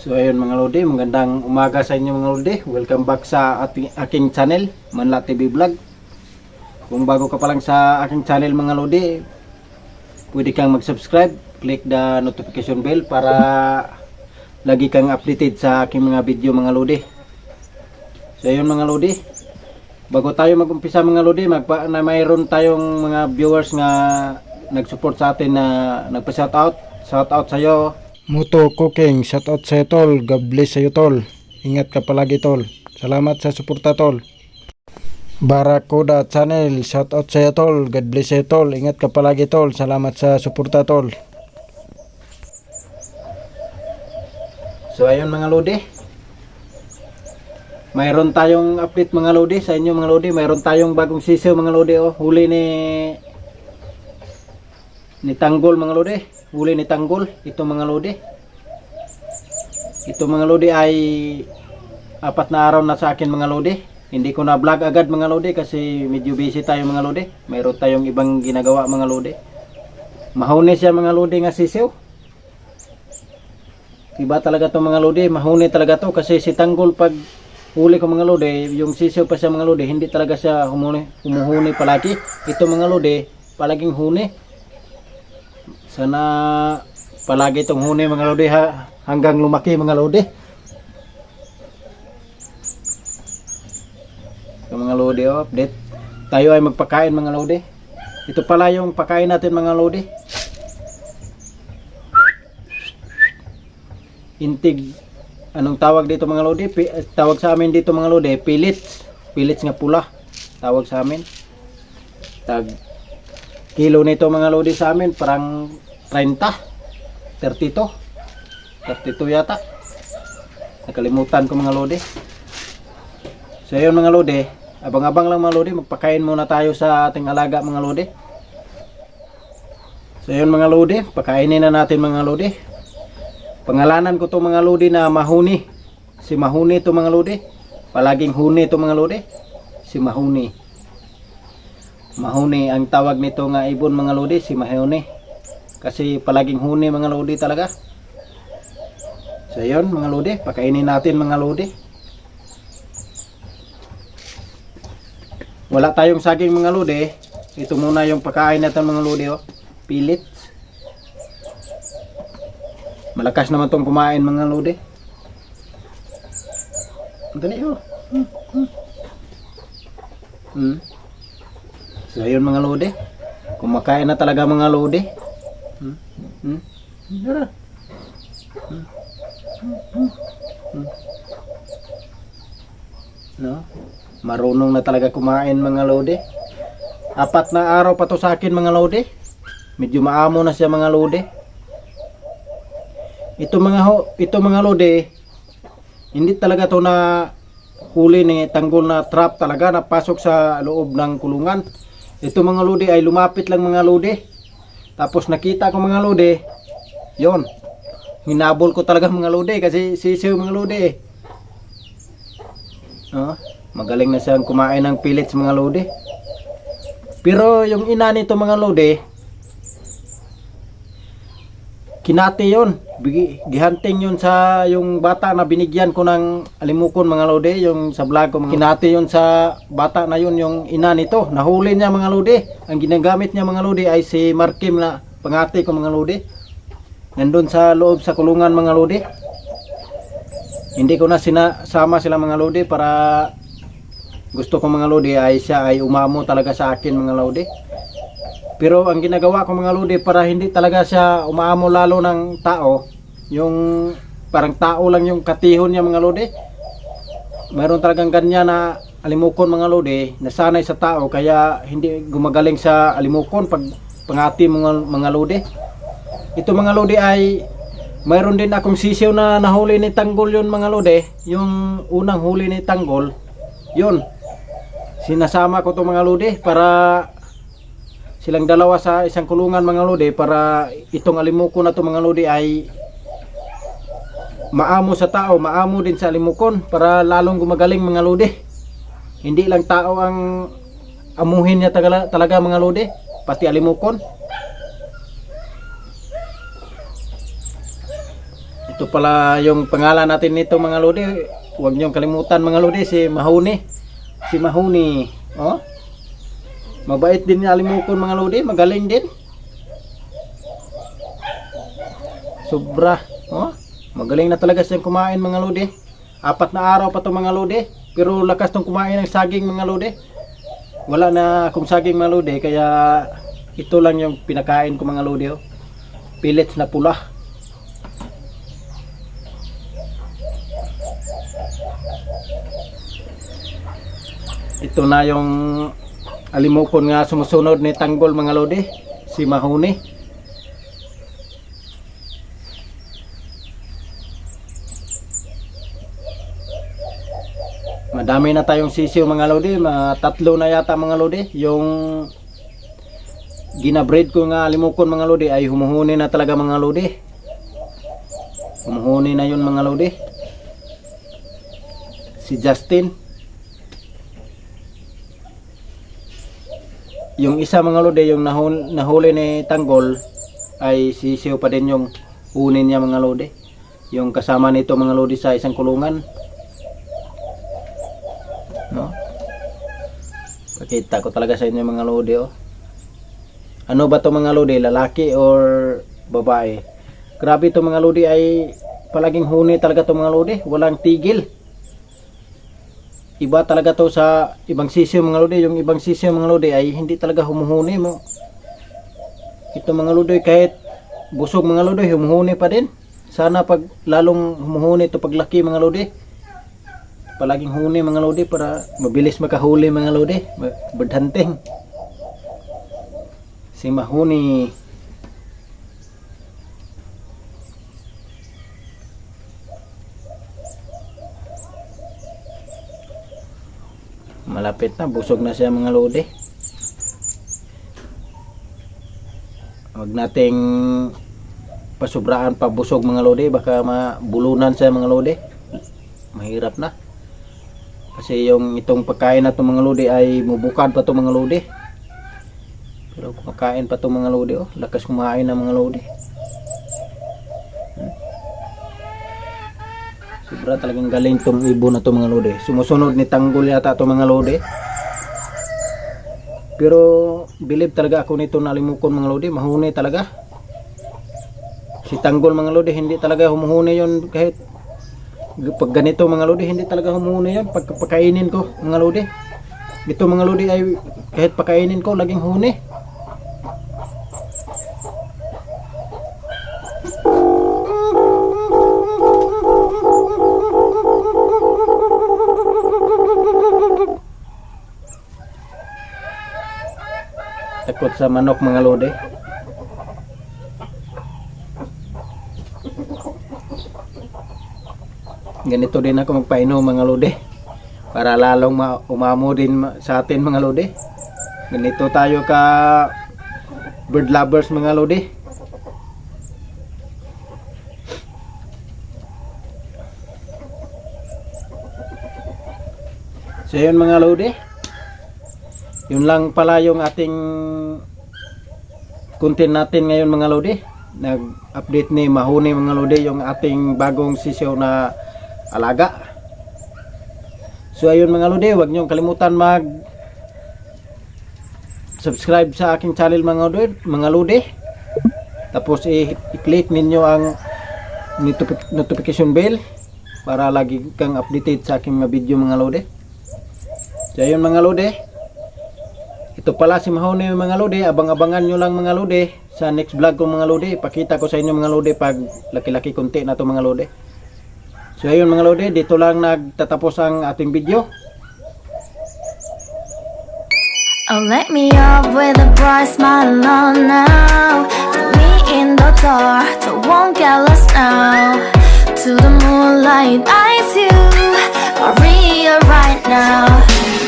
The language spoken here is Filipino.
So ayun mga Lodi, magandang umaga sa inyo mga Lodi. Welcome back sa ating, aking channel, Manla TV Vlog. Kung bago ka pa lang sa aking channel mga Lodi, pwede kang mag-subscribe, click the notification bell para lagi kang updated sa aking mga video mga Lodi. So ayun mga Lodi, bago tayo mag-umpisa mga Lodi, magpa, na mayroon tayong mga viewers nga nag-support sa atin na nagpa-shoutout. Shoutout sa iyo, Muto Cooking, shout out sa iyo tol. God bless sa iyo tol. Ingat ka palagi tol. Salamat sa suporta tol. Barakuda Channel, shout out sa iyo tol. God bless sa iyo tol. Ingat ka palagi tol. Salamat sa suporta tol. So ayun mga lodi. Mayroon tayong update mga lodi sa inyo mga lodi. Mayroon tayong bagong sisiw mga lodi oh. Huli ni ni Tanggol mga lodi. Huli ni Tanggol ito mga lodi. Ito mga lodi ay apat na araw na sa akin mga lodi. Hindi ko na vlog agad mga lodi kasi medyo busy tayo mga lodi. Mayroon tayong ibang ginagawa mga lodi. Mahuni siya mga lodi nga sisiw. Iba talaga to mga lodi, mahuni talaga to kasi si Tanggol pag huli ko mga lodi, yung sisiw pa siya mga lodi, hindi talaga siya humuni, humuhuni palagi. Ito mga lodi, palaging huni. Sana palagi itong huni mga lodi ha, hanggang lumaki mga lodi. So, mga lodi oh, update. Tayo ay magpakain mga lodi. Ito pala yung pakain natin mga lodi. Intig anong tawag dito mga lodi? Pi, eh, tawag sa amin dito mga lodi, pellets. Pellets nga pula. Tawag sa amin. Tag kilo nito mga lodi sa amin parang 30 32 32 yata. Nakalimutan ko mga lodi. So yun mga lodi. Abang-abang lang mga lodi. Magpakain muna tayo sa ating alaga mga lodi. So yun mga lodi. Pakainin na natin mga lodi. Pangalanan ko to mga lodi na mahuni. Si mahuni to mga lodi. Palaging huni to mga lodi. Si mahuni. Mahuni ang tawag nito nga ibon mga lodi. Si Mahuni. Kasi palaging huni mga lodi talaga. So yun mga lodi, pakainin natin mga lodi. Wala tayong saging mga lodi. Ito muna yung pakain natin mga lodi oh. Pilit. Malakas naman tong kumain mga lodi. Dali oh. Hmm. Hmm. Hmm. So ayun mga lodi. Kumakain na talaga mga lodi. Hmm? No? Marunong na talaga kumain mga lodi. Apat na araw pa to sa akin mga lodi. Medyo maamo na siya mga lodi. Ito mga ho, ito mga lodi. Hindi talaga to na huli ni tanggol na trap talaga na pasok sa loob ng kulungan. Ito mga lodi ay lumapit lang mga lodi. Tapos nakita ko mga lodi. Yon. Hinabol ko talaga mga lodi kasi sisiw mga lodi. No? Magaling na siyang kumain ng pellets mga lodi. Pero yung ina nito mga lodi, kinati yon Gihanting yon sa yung bata na binigyan ko ng alimukon mga lodi, yung sa vlog ko. Kinati yon sa bata na yon yung ina nito. Nahuli niya mga lodi. Ang ginagamit niya mga lodi ay si Markim na pangati ko mga lodi. Nandun sa loob sa kulungan mga lodi. Hindi ko na sinasama sila mga lodi para gusto ko mga lodi ay siya ay umamo talaga sa akin mga lodi. Pero ang ginagawa ko mga lodi para hindi talaga siya umaamo lalo ng tao, yung parang tao lang yung katihon niya mga lodi. Mayroon talagang ganyan na alimukon mga lodi, nasanay sa tao kaya hindi gumagaling sa alimukon pag pangati mga, mga lodi. Ito mga lodi ay mayroon din akong sisiw na nahuli ni Tanggol yun mga lodi, yung unang huli ni Tanggol, yun. Sinasama ko to mga lodi para silang dalawa sa isang kulungan mga lodi para itong alimuko na to mga lodi ay maamo sa tao, maamo din sa alimukon para lalong gumagaling mga lodi. Hindi lang tao ang amuhin niya talaga, mga lodi, pati alimukon. Ito pala yung pangalan natin nito mga lodi. Huwag niyong kalimutan mga lodi si Mahuni. Si Mahuni. Oh. Mabait din ni Alimukon mga lodi, magaling din. Sobra. Oh. Magaling na talaga siyang kumain mga lodi. Apat na araw pa to mga lodi. Pero lakas tong kumain ng saging mga lodi. Wala na akong saging mga lodi kaya ito lang yung pinakain ko mga lodi. Oh. Pellets na pula. Ito na yung alimokon nga sumusunod ni Tanggol mga lodi. Si Mahuni. Madami na tayong sisiw mga lodi, tatlo na yata mga lodi. Yung ginabreed ko nga limukon mga lodi ay humuhuni na talaga mga lodi. Humuhuni na yun mga lodi. Si Justin. Yung isa mga lodi, yung nahul, nahuli ni Tanggol ay sisiw pa din yung unin niya mga lodi. Yung kasama nito mga lodi sa isang kulungan. No? Pakita ko talaga sa inyo mga lodi oh. Ano ba to mga lodi? Lalaki or babae? Grabe to mga lodi ay palaging huni talaga to mga lodi. Walang tigil. Iba talaga to sa ibang sisiyo mga lodi. Yung ibang sisiyo mga lodi ay hindi talaga humuhuni mo. Ito mga lodi kahit busog mga lodi humuhuni pa din. Sana pag lalong humuhuni to paglaki mga lodi palaging huni mga lodi para mabilis makahuli mga lodi hunting si mahuni malapit na busog na siya mga lodi wag nating pasubraan pa busog mga lodi baka mabulunan siya mga lodi mahirap na kasi yung itong pagkain na itong mga lodi ay mubukad pa itong mga lodi. Pero kumakain pa itong mga lodi. Oh. Lakas kumain ng mga lodi. Sobra talagang galing itong ibon na itong mga lodi. Sumusunod ni Tanggol yata itong mga lodi. Pero believe talaga ako nito nalimukon mga lodi. Mahuni talaga. Si Tanggol mga lodi hindi talaga humuhuni yon kahit pag ganito mga lodi hindi talaga humuhuni yan pag pakainin ko mga lodi ito mga lodi ay kahit pakainin ko laging huni takot sa manok mga lodi. Ganito din ako magpainom mga lode para lalong ma- umamo din sa atin mga lode ganito tayo ka bird lovers mga lode so yun mga lode yun lang pala yung ating content natin ngayon mga lode nag-update ni Mahuni mga lode yung ating bagong sisyo na alaga. So ayun mga lode, huwag niyong kalimutan mag subscribe sa aking channel mga lode, mga lode. Tapos i-click ninyo ang notifi- notification bell para lagi kang updated sa aking mga video mga lode. So ayun mga lode. Ito pala si Mahoney mga lode. Abang-abangan nyo lang mga lode. Sa next vlog ko mga lode. Pakita ko sa inyo mga lode pag laki-laki konti na to mga lode. So ayun mga lode. Dito lang nagtatapos ang ating video. Oh let me up with a bright smile on now me in the dark, so won't get lost now To the moonlight, eyes you are real right now